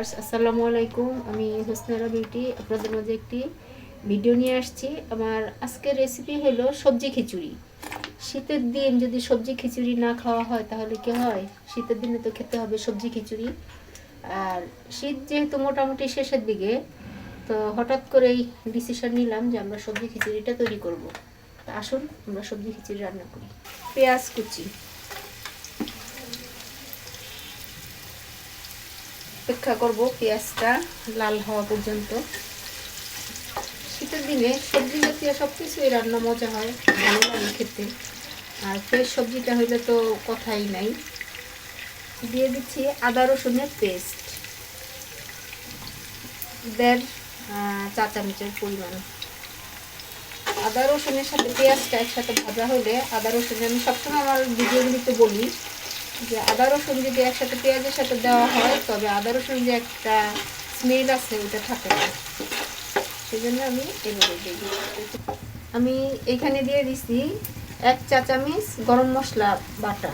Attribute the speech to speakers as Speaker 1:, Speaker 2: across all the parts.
Speaker 1: Viewers, আসসালামু আলাইকুম। আমি হোসনারা বিউটি, আপনাদের মাঝে একটি ভিডিও নিয়ে আসছি। আমার আজকের রেসিপি হলো সবজি খিচুড়ি। শীতের দিন যদি সবজি খিচুড়ি না খাওয়া হয়, তাহলে কি হয়? শীতের দিনে তো খেতে হবে সবজি খিচুড়ি। আর শীত যেহেতু মোটামুটি শেষের দিকে, তো হঠাৎ করেই ডিসিশন নিলাম যে আমরা সবজি খিচুড়িটা তৈরি করব। তা আসুন, আমরা সবজি খিচুড়ি রান্না করি। পেঁয়াজ কুচি। অপেক্ষা করব পেঁয়াজটা লাল হওয়া পর্যন্ত। শীতের দিনে সবজি জাতীয় সব কিছুই রান্না মজা হয়, ভালো লাগে খেতে। আর ফ্রেশ সবজিটা হইলে তো কথাই নাই। দিয়ে দিচ্ছি আদা রসুনের পেস্ট। দেড় চা চামচের পরিমাণ। আদা রসুনের সাথে পেঁয়াজটা একসাথে ভাজা হলে আদা রসুন আমি সবসময় আমার ভিডিওগুলিতে বলি যে আদা রসুন যদি একসাথে পেঁয়াজের সাথে দেওয়া হয়, তবে আদা রসুন যে একটা স্মেল আছে, ওটা থাকে না। সেই জন্য আমি এভাবে দিই আমি এখানে দিয়ে দিছি এক চা চামচ গরম মশলা বাটা।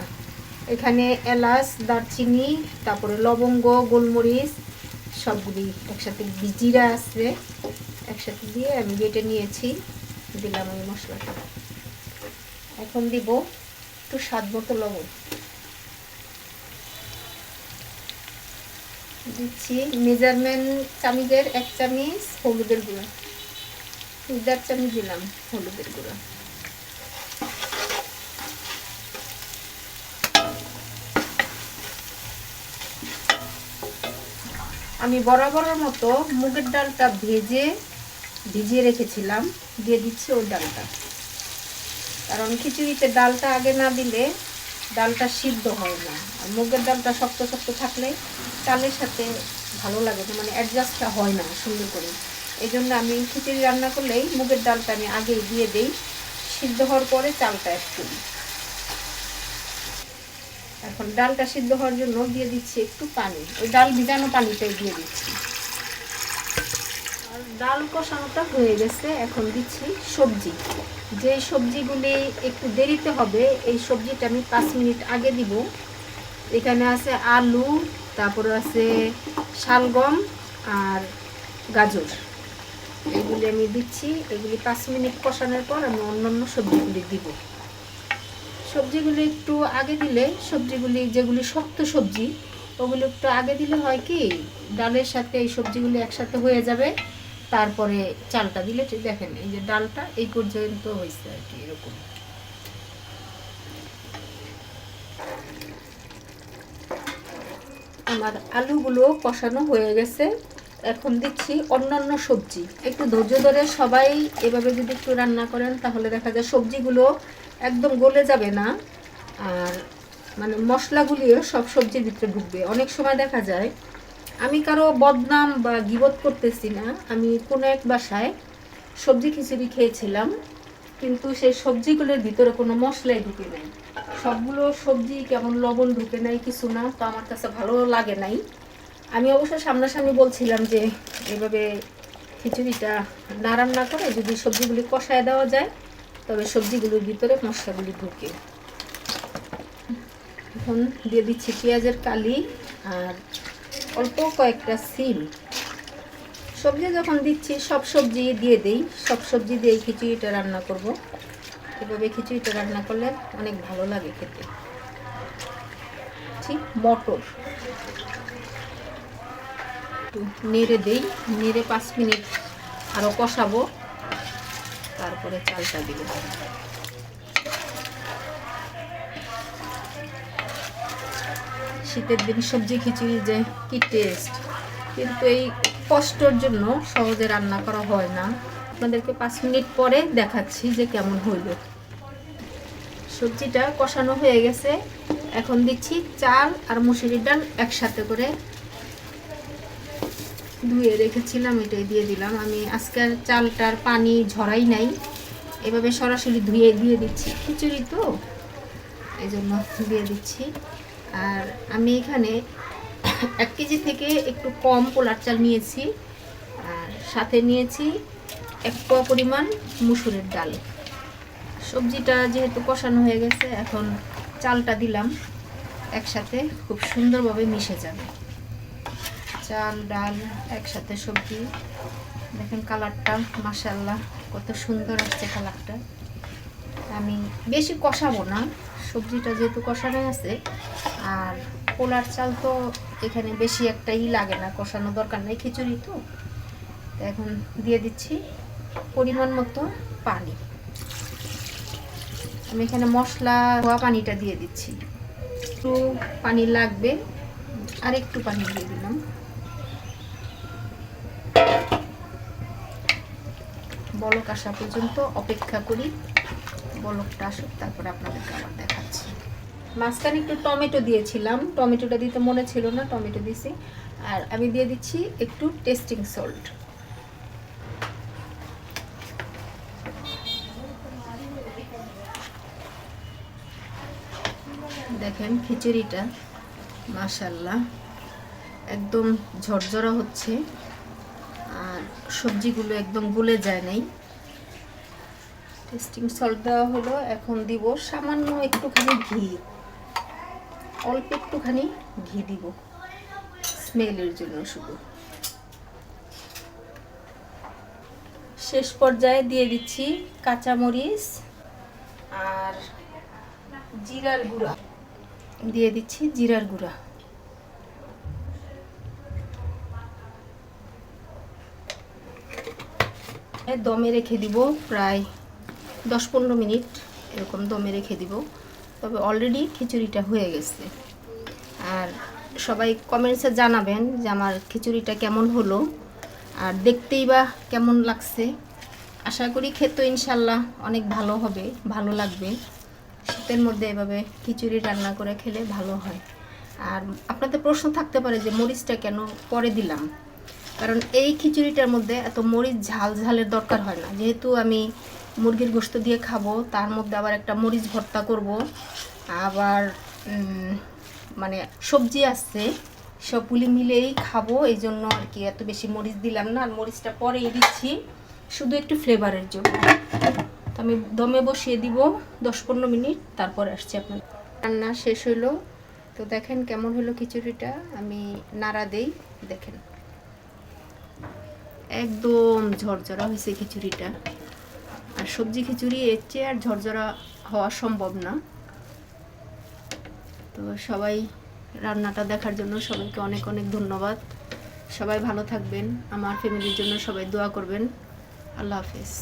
Speaker 1: এখানে এলাচ, দারচিনি, তারপরে লবঙ্গ, গোলমরিচ, সবগুলি একসাথে জিরা আছে, একসাথে দিয়ে আমি বেটে নিয়েছি, দিলাম ওই মশলাটা। এখন দিব একটু স্বাদ মতো লবণ। দিচ্ছি। মেজারমেন্ট চামিচের এক চামিচ হলুদের গুঁড়া। দেড় চামিচ দিলাম, হলুদের গুঁড়া। আমি বরাবরের মতো মুগের ডালটা ভেজে, ভিজিয়ে রেখেছিলাম। দিয়ে দিচ্ছি ওই ডালটা। কারণ খিচুড়িতে ডালটা আগে না দিলে ডালটা সিদ্ধ হয় না। আর মুগের ডালটা শক্ত শক্ত থাকলে চালের সাথে ভালো লাগে না মানে অ্যাডজাস্টটা হয় না সুন্দর করে। এই জন্য আমি খিচুড়ি রান্না করলেই মুগের ডালটা আমি আগেই দিয়ে দিই। সিদ্ধ হওয়ার পরে চালটা অ্যাড করি। এখন ডালটা সিদ্ধ হওয়ার জন্য দিয়ে দিচ্ছি একটু পানি। ওই ডাল ভিজানো পানিটাই দিয়ে দিচ্ছি। ডাল কষানোটা হয়ে গেছে, এখন দিচ্ছি সবজি। যে সবজিগুলি একটু দেরিতে হবে, এই সবজিটা আমি পাঁচ মিনিট আগে দিব। এখানে আছে আলু, তারপরে আছে শালগম আর গাজর। এগুলি আমি দিচ্ছি, এগুলি পাঁচ মিনিট কষানোর পর আমি অন্যান্য সবজিগুলি দিব। সবজিগুলি একটু আগে দিলে, সবজিগুলি যেগুলি শক্ত সবজি, ওগুলো একটু আগে দিলে হয় কি, ডালের সাথে এই সবজিগুলি একসাথে হয়ে যাবে। তারপরে চালটা দিলে দেখেন, এই যে ডালটা এই পর্যন্ত হয়েছে আর কি এরকম। আমার আলুগুলো কষানো হয়ে গেছে। এখন দিচ্ছি অন্যান্য সবজি। একটু ধৈর্য ধরে সবাই এভাবে যদি একটু রান্না করেন, তাহলে দেখা যায় সবজিগুলো একদম গলে যাবে না। আর মানে মশলাগুলিও সব সবজির ভিতরে ঢুকবে। অনেক সময় দেখা যায় আমি কারও বদনাম বা গিবত করতেছি না। আমি কোনো এক বাসায় সবজি খিচুড়ি খেয়েছিলাম, কিন্তু সেই সবজিগুলোর ভিতরে কোনো মশলাই ঢুকে নাই। সবগুলো সবজি কেমন লবণ ঢুকে নাই কিছু না, তো আমার কাছে ভালো লাগে নাই। আমি অবশ্য সামনাসামনি বলছিলাম যে এভাবে খিচুড়িটা না রান্না করে যদি সবজিগুলি কষায় দেওয়া যায়, তবে সবজিগুলোর ভিতরে মশলাগুলি ঢুকে। এখন দিয়ে দিচ্ছি পেঁয়াজের কালি আর অল্প কয়েকটা সিম। সবজি যখন দিচ্ছি, সব সবজি দিয়ে দিই। সব সবজি দিয়ে খিচুড়িটা রান্না করব। এভাবে খিচুড়িটা রান্না করলে অনেক ভালো লাগে খেতে। ঠিক মটর। একটু নেড়ে দেই। নেড়ে পাঁচ মিনিট আরও কষাবো। তারপরে চালটা দিব। শীতের দিন সবজি, খিচুড়ি যে কি টেস্ট কিন্তু এই কষ্টর জন্য সহজে রান্না করা হয় না। আপনাদেরকে পাঁচ মিনিট পরে দেখাচ্ছি যে কেমন হইল। সবজিটা কষানো হয়ে গেছে। এখন দিচ্ছি চাল আর মুসুরির ডাল একসাথে করে। ধুয়ে রেখেছিলাম, এটাই দিয়ে দিলাম। আমি আজকের চালটার পানি ঝরাই নাই। এভাবে সরাসরি ধুয়ে দিয়ে দিচ্ছি। খিচুড়ি তো, এই জন্য দিয়ে দিচ্ছি। আর আমি এখানে এক কেজি থেকে একটু কম পোলার চাল নিয়েছি। আর সাথে নিয়েছি এক পোয়া পরিমাণ মুসুরের ডাল। সবজিটা যেহেতু কষানো হয়ে গেছে, এখন চালটা দিলাম। একসাথে খুব সুন্দরভাবে মিশে যাবে। চাল, ডাল, একসাথে সবজি। দেখেন কালারটা মাসাল্লাহ কত সুন্দর আসছে কালারটা। আমি বেশি কষাবো না, সবজিটা যেহেতু কষানো আছে আর পোলার চাল তো এখানে বেশি একটা ই লাগে না কষানো দরকার নেই, খিচুড়ি তো। এখন দিয়ে দিচ্ছি পরিমাণ মতো পানি। আমি এখানে মশলা হওয়া পানিটা দিয়ে দিচ্ছি। একটু পানি লাগবে, আর একটু পানি দিয়ে দিলাম। বলক আসা পর্যন্ত অপেক্ষা করি। বলকটা আসুক, তারপরে আপনাদেরকে আবার দেখাচ্ছি মাঝখানে একটু টমেটো দিয়েছিলাম। টমেটোটা দিতে মনে ছিল না, টমেটো দিছি। আর আমি দিয়ে দিচ্ছি একটু টেস্টিং সল্ট। দেখেন খিচুড়িটা মাশাল্লাহ একদম ঝরঝরা হচ্ছে। আর সবজিগুলো একদম গুলে যায় নাই। টেস্টিং সল্ট দেওয়া হলো, এখন দিব সামান্য একটুখানি ঘি। অল্প একটুখানি ঘি দিব। স্মেলের জন্য শুধু। শেষ পর্যায়ে দিয়ে দিচ্ছি কাঁচামরিচ আর জিরার গুঁড়া। দিয়ে দিচ্ছি জিরার গুঁড়া। দমে রেখে দিব প্রায় দশ পনেরো মিনিট। এরকম দমে রেখে দিব। তবে অলরেডি খিচুড়িটা হয়ে গেছে। আর সবাই কমেন্টসে জানাবেন যে আমার খিচুড়িটা কেমন হলো। আর দেখতেই বা কেমন লাগছে। আশা করি খেতে ইনশাল্লাহ অনেক ভালো হবে, ভালো লাগবে। শীতের মধ্যে এভাবে খিচুড়ি রান্না করে খেলে ভালো হয়। আর আপনাদের প্রশ্ন থাকতে পারে যে মরিচটা কেন পরে দিলাম? কারণ এই খিচুড়িটার মধ্যে এত মরিচ ঝাল ঝালের দরকার হয় না। যেহেতু আমি মুরগির গোস্ত দিয়ে খাব, তার মধ্যে আবার একটা মরিচ ভর্তা করব, আবার মানে সবজি আসছে সবগুলি মিলেই খাব, এই জন্য আর কি এত বেশি মরিচ দিলাম না, আর মরিচটা পরেই দিচ্ছি, শুধু একটু ফ্লেভারের জন্য। তো আমি দমে বসিয়ে দিব, দশ পনেরো মিনিট, তারপর আসছি আপনার। রান্না শেষ হলো, তো দেখেন কেমন হলো খিচুড়িটা, আমি নাড়া দেই, দেখেন। একদম ঝরঝরা হয়েছে খিচুড়িটা। আর সবজি খিচুড়ি এর চেয়ে আর ঝরঝরা হওয়া সম্ভব না। তো সবাই রান্নাটা দেখার জন্য সবাইকে অনেক অনেক ধন্যবাদ। সবাই ভালো থাকবেন। আমার ফ্যামিলির জন্য সবাই দোয়া করবেন। আল্লাহ হাফেজ।